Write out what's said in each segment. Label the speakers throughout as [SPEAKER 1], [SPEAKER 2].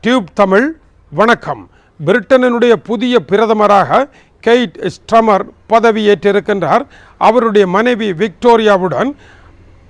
[SPEAKER 1] Tube Tamil வணக்கம். பிரிட்டனினுடைய புதிய பிரதமராக கெய்ட் ஸ்ட்ரமர் பதவியேற்றிருக்கின்றார். அவருடைய மனைவி விக்டோரியாவுடன்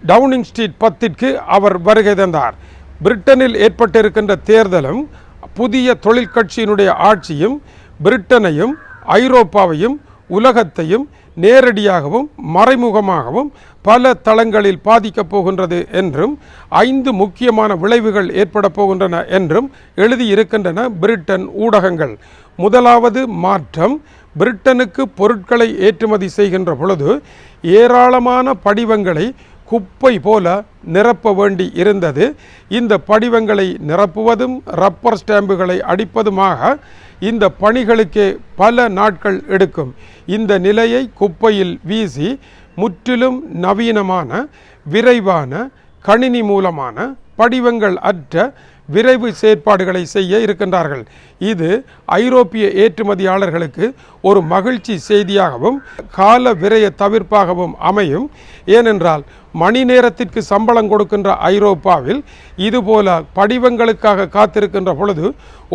[SPEAKER 1] டவுனிங் ஸ்ட்ரீட் பத்திற்கு அவர் வருகை தந்தார். பிரிட்டனில் ஏற்பட்டிருக்கின்ற தேர்தலும் புதிய தொழிற்கட்சியினுடைய ஆட்சியும் பிரிட்டனையும் ஐரோப்பாவையும் உலகத்தையும் நேரடியாகவும் மறைமுகமாகவும் பல தளங்களில் பாதிக்கப் போகின்றது என்றும் ஐந்து முக்கியமான விளைவுகள் ஏற்பட போகின்றன என்றும் எழுதியிருக்கின்றன பிரிட்டன் ஊடகங்கள். முதலாவது மாற்றம் பிரிட்டனுக்கு பொருட்களை ஏற்றுமதி செய்கின்ற பொழுது ஏராளமான படிவங்களை குப்பை போல நிரப்ப வேண்டி இருந்தது. இந்த படிவங்களை நிரப்புவதும் ரப்பர் ஸ்டாம்புகளை அடிப்பதுமாக இந்த பணிகளுக்கே பல நாட்கள் எடுக்கும். இந்த நிலையை குப்பையில் வீசி முற்றிலும் நவீனமான விரைவான கணினி மூலமான படிவங்கள் அற்ற விரைவு செயற்பாடுகளை செய்ய இருக்கின்றார்கள். இது ஐரோப்பிய ஏற்றுமதியாளர்களுக்கு ஒரு மகிழ்ச்சி செய்தியாகவும் கால விரய தவிர்ப்பாகவும் அமையும். ஏனென்றால் மணி நேரத்திற்கு சம்பளம் கொடுக்கின்ற ஐரோப்பாவில் இதுபோல படிவங்களுக்காக காத்திருக்கின்ற பொழுது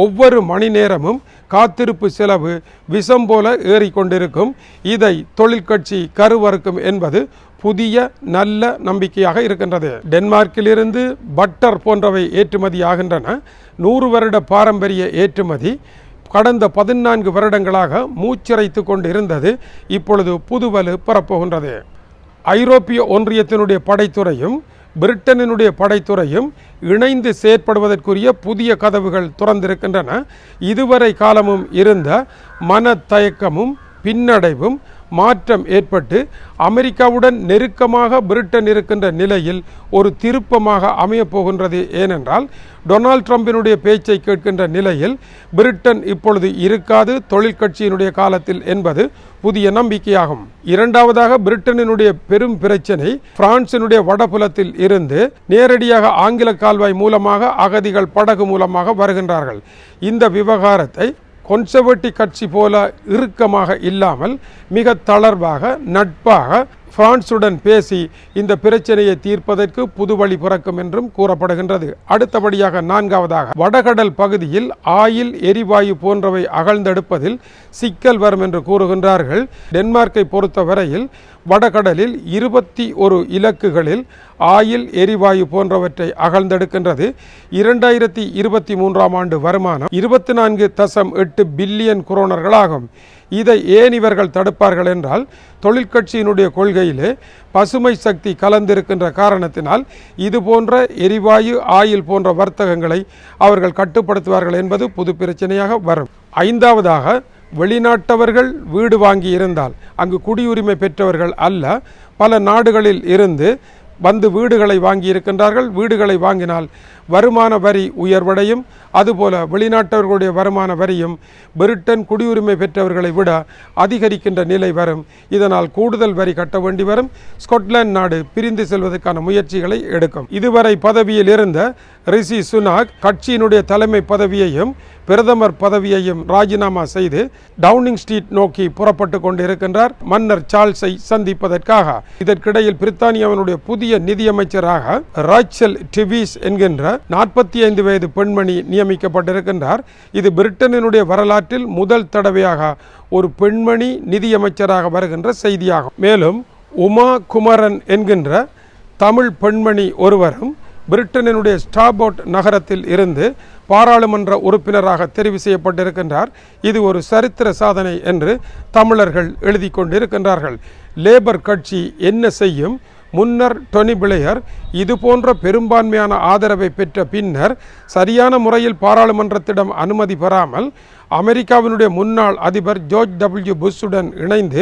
[SPEAKER 1] ஒவ்வொரு மணி நேரமும் காத்திருப்பு செலவு விஷம் போல ஏறிக்கொண்டிருக்கும். இதை தொழிற்கட்சி கருவறுக்கும் என்பது புதிய நல்ல நம்பிக்கையாக இருக்கின்றது. டென்மார்க்கிலிருந்து பட்டர் போன்றவை ஏற்றுமதி ஆகின்றன நூறு வருட பாரம்பரிய ஏற்றுமதி கடந்த பதினான்கு வருடங்களாக மூச்சிறைத்து கொண்டு இருந்தது இப்பொழுது புதுவலு பெறப்போகின்றது. ஐரோப்பிய ஒன்றியத்தினுடைய படைத்துறையும் பிரிட்டனினுடைய படைத்துறையும் இணைந்து செயற்படுவதற்குரிய புதிய கதவுகள் திறந்திருக்கின்றன. இதுவரை காலமும் இருந்த மனத்தயக்கமும் பின்னடைவும் மாற்றம் ஏற்பட்டு அமெரிக்காவுடன் நெருக்கமாக பிரிட்டன் இருக்கின்ற நிலையில் ஒரு திருப்பமாக அமையப்போகின்றது ஏனென்றால் டொனால்ட் ட்ரம்பினுடைய பேச்சை கேட்கின்ற நிலையில் பிரிட்டன் இப்பொழுது இருக்காது தொழிற்கட்சியினுடைய காலத்தில் என்பது புதிய நம்பிக்கையாகும். இரண்டாவதாக பிரிட்டனினுடைய பெரும் பிரச்சனை பிரான்சினுடைய வடபுலத்தில் இருந்து நேரடியாக ஆங்கில கால்வாய் மூலமாக அகதிகள் படகு மூலமாக வருகின்றார்கள். இந்த விவகாரத்தை கொன்சர்வேட்டிவ் கட்சி போல இறுக்கமாக இல்லாமல் மிக தளர்வாக நட்பாக பிரான்சுடன் பேசி இந்த பிரச்சனையை தீர்ப்பதற்கு புது வழி பிறக்கும் என்றும் கூறப்படுகின்றது. அடுத்தபடியாக நான்காவதாக வடகடல் பகுதியில் ஆயில் எரிவாயு போன்றவை அகழ்ந்தெடுப்பதில் சிக்கல் வரும் என்று கூறுகின்றார்கள். டென்மார்க்கை பொறுத்தவரையில் வடகடலில் இருபத்தி ஒரு இலக்குகளில் ஆயில் எரிவாயு போன்றவற்றை அகழ்ந்தெடுக்கின்றது. இரண்டாயிரத்தி இருபத்தி மூன்றாம் ஆண்டு வருமானம் இருபத்தி நான்கு தசம் எட்டு பில்லியன் குரோனர்களாகும். இதை ஏன் இவர்கள் தடுப்பார்கள் என்றால் தொழிற்கட்சியினுடைய கொள்கையிலே பசுமை சக்தி கலந்திருக்கின்ற காரணத்தினால் இது போன்ற எரிவாயு ஆயில் போன்ற வர்த்தகங்களை அவர்கள் கட்டுப்படுத்துவார்கள் என்பது புது பிரச்சனையாக வரும். ஐந்தாவதாக வெளிநாட்டவர்கள் வீடு வாங்கி இருந்தால் அங்கு குடியுரிமை பெற்றவர்கள் அல்ல பல நாடுகளில் இருந்து வந்து வீடுகளை வாங்கி இருக்கின்றார்கள் வீடுகளை வாங்கினால் வருமான வரி உயர்வடையும். அதுபோல வெளிநாட்டவர்களுடைய வருமான வரியும் பிரிட்டன் குடியுரிமை பெற்றவர்களை விட அதிகரிக்கின்ற நிலை வரும். இதனால் கூடுதல் வரி கட்ட வேண்டி வரும். ஸ்கொட்லாந்து நாடு பிரிந்து செல்வதற்கான முயற்சிகளை எடுக்கும். இதுவரை பதவியில் இருந்த ரிஷி சுனாக் கட்சியினுடைய தலைமை பதவியையும் பிரதமர் பதவியையும் ராஜினாமா செய்து டவுனிங் ஸ்ட்ரீட் நோக்கி புறப்பட்டு கொண்டிருக்கின்றார். மன்னர் சார்ல்ஸை சந்திப்பதற்காக. இதற்கிடையில் பிரித்தானியாவினுடைய புதிய நிதியமைச்சராக ராய்ச்சல் டிவிஸ் என்கின்ற நாற்பத்தி ஐந்து வயது பெண்மணி நியமிக்கப்பட்டிருக்கின்றார். இது பிரிட்டனினுடைய வரலாற்றில் முதல் தடவையாக ஒரு பெண்மணி நிதியமைச்சராக வருகின்ற செய்தியாகும். மேலும் உமா குமரன் என்கின்ற தமிழ் பெண்மணி ஒருவரும் பிரிட்டனினுடைய ஸ்டாபோட் நகரத்தில் இருந்து பாராளுமன்ற உறுப்பினராக தெரிவு செய்யப்பட்டிருக்கின்றார். இது ஒரு சரித்திர சாதனை என்று தமிழர்கள் எழுதி கொண்டிருக்கின்றார்கள். லேபர் கட்சி என்ன செய்யும்? முன்னர் டொனி பிளேயர் இது போன்ற பெரும்பான்மையான ஆதரவை பெற்ற பின்னர் சரியான முறையில் பாராளுமன்றத்திடம் அனுமதி பெறாமல் அமெரிக்காவினுடைய முன்னாள் அதிபர் ஜோர்ஜ் டபிள்யூ புஷ்ஷுடன் இணைந்து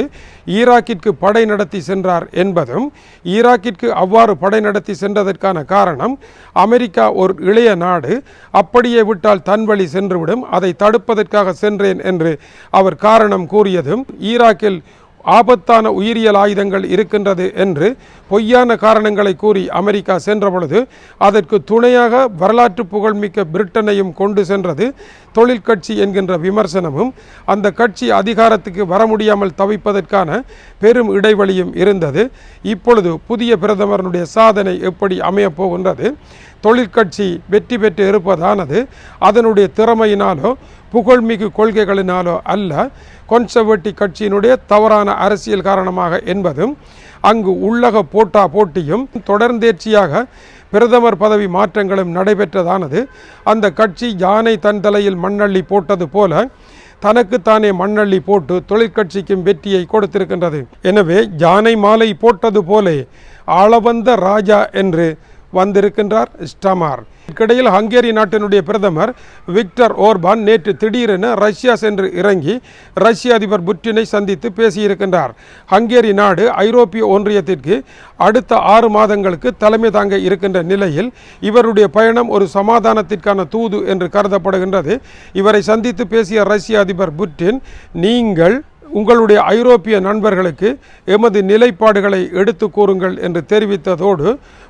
[SPEAKER 1] ஈராக்கிற்கு படை நடத்தி சென்றார் என்பதும் ஈராக்கிற்கு அவ்வாறு படை நடத்தி சென்றதற்கான காரணம் அமெரிக்கா ஒரு இளைய நாடு அப்படியே விட்டால் தன் வழி சென்றுவிடும் அதை தடுப்பதற்காக சென்றேன் என்று அவர் காரணம் கூறியதும் ஈராக்கில் ஆபத்தான உயிரியல் ஆயுதங்கள் இருக்கின்றது என்று பொய்யான காரணங்களை கூறி அமெரிக்கா சென்றபொழுது அதற்கு துணையாக வரலாற்று புகழ்மிக்க பிரிட்டனையும் கொண்டு சென்றது. தொழிற்கட்சி என்கின்ற விமர்சனமும் அந்த கட்சி அதிகாரத்துக்கு வர முடியாமல் தவிப்பதற்கான பெரும் இடைவெளியும் இருந்தது. இப்பொழுது புதிய பிரதமரனுடைய சாதனை எப்படி அமையப் போகின்றது? தொழிற்கட்சி வெற்றி பெற்று இருப்பதானது அதனுடைய திறமையினாலோ புகழ்மிகு கொள்கைகளினாலோ அல்ல கொன்சர்வேட்டிவ் கட்சியினுடைய தவறான அரசியல் காரணமாக என்பதும் அங்கு உள்ளக போட்டா போட்டியும் தொடர்ந்தேர்ச்சியாக பிரதமர் பதவி மாற்றங்களும் நடைபெற்றதானது. அந்த கட்சி யானை தன் தலையில் மண்ணள்ளி போட்டது போல தனக்குத்தானே மண்ணள்ளி போட்டு தொழிற்கட்சிக்கும் வெற்றியை கொடுத்திருக்கின்றது. எனவே யானை மாலை போட்டது போலே ஆளவந்த ராஜா என்று வந்திருக்கின்றார் ஸ்டமார். இதற்கிடையில் ஹங்கேரி நாட்டினுடைய பிரதமர் விக்டர் ஓர்பான் நேற்று திடீரென ரஷ்யா சென்று இறங்கி ரஷ்ய அதிபர் புட்டினை சந்தித்து பேசியிருக்கின்றார். ஹங்கேரி நாடு ஐரோப்பிய ஒன்றியத்திற்கு அடுத்த ஆறு மாதங்களுக்கு தலைமை தாங்க இருக்கின்ற நிலையில் இவருடைய பயணம் ஒரு சமாதானத்திற்கான தூது என்று கருதப்படுகின்றது. இவரை சந்தித்து பேசிய ரஷ்ய அதிபர் புட்டின் நீங்கள் உங்களுடைய ஐரோப்பிய நண்பர்களுக்கு எமது நிலைப்பாடுகளை எடுத்து கூறுங்கள் என்று தெரிவித்ததோடு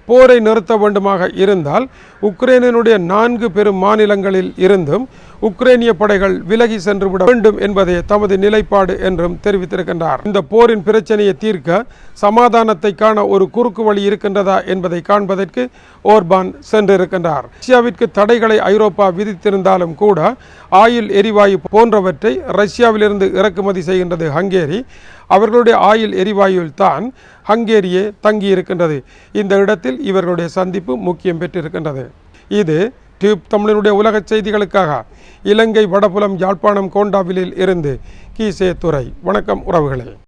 [SPEAKER 1] போரை நிறுத்த வேண்டுமாக இருந்தால் உக்ரைனினுடைய நான்கு பெரும் மாநிலங்களில் இருந்தும் உக்ரைனிய படைகள் விலகி சென்று விட வேண்டும் என்பதே தமது நிலைப்பாடு என்றும் தெரிவித்திருக்கின்றார். இந்த போரின் பிரச்சனையை தீர்க்க சமாதானத்தை காண ஒரு குறுக்கு வழி இருக்கின்றதா என்பதை காண்பதற்கு ஓர்பான் சென்றிருக்கின்றார். ரஷ்யாவிற்கு தடைகளை ஐரோப்பா விதித்திருந்தாலும் கூட ஆயில் எரிவாயு போன்றவற்றை ரஷ்யாவிலிருந்து இறக்குமதி செய்கின்றது ஹங்கேரி. அவர்களுடைய ஆயில் எரிவாயுவில் தான் ஹங்கேரியே தங்கியிருக்கின்றது. இந்த இடத்தில் இவர்களுடைய சந்திப்பு முக்கியம் பெற்றிருக்கின்றது. இது டியூப் தமிழனுடைய உலக செய்திகளுக்காக இலங்கை வடபுலம் யாழ்ப்பாணம் கோண்டாவிலில் இருந்து கீசே துறை வணக்கம் உறவுகளே.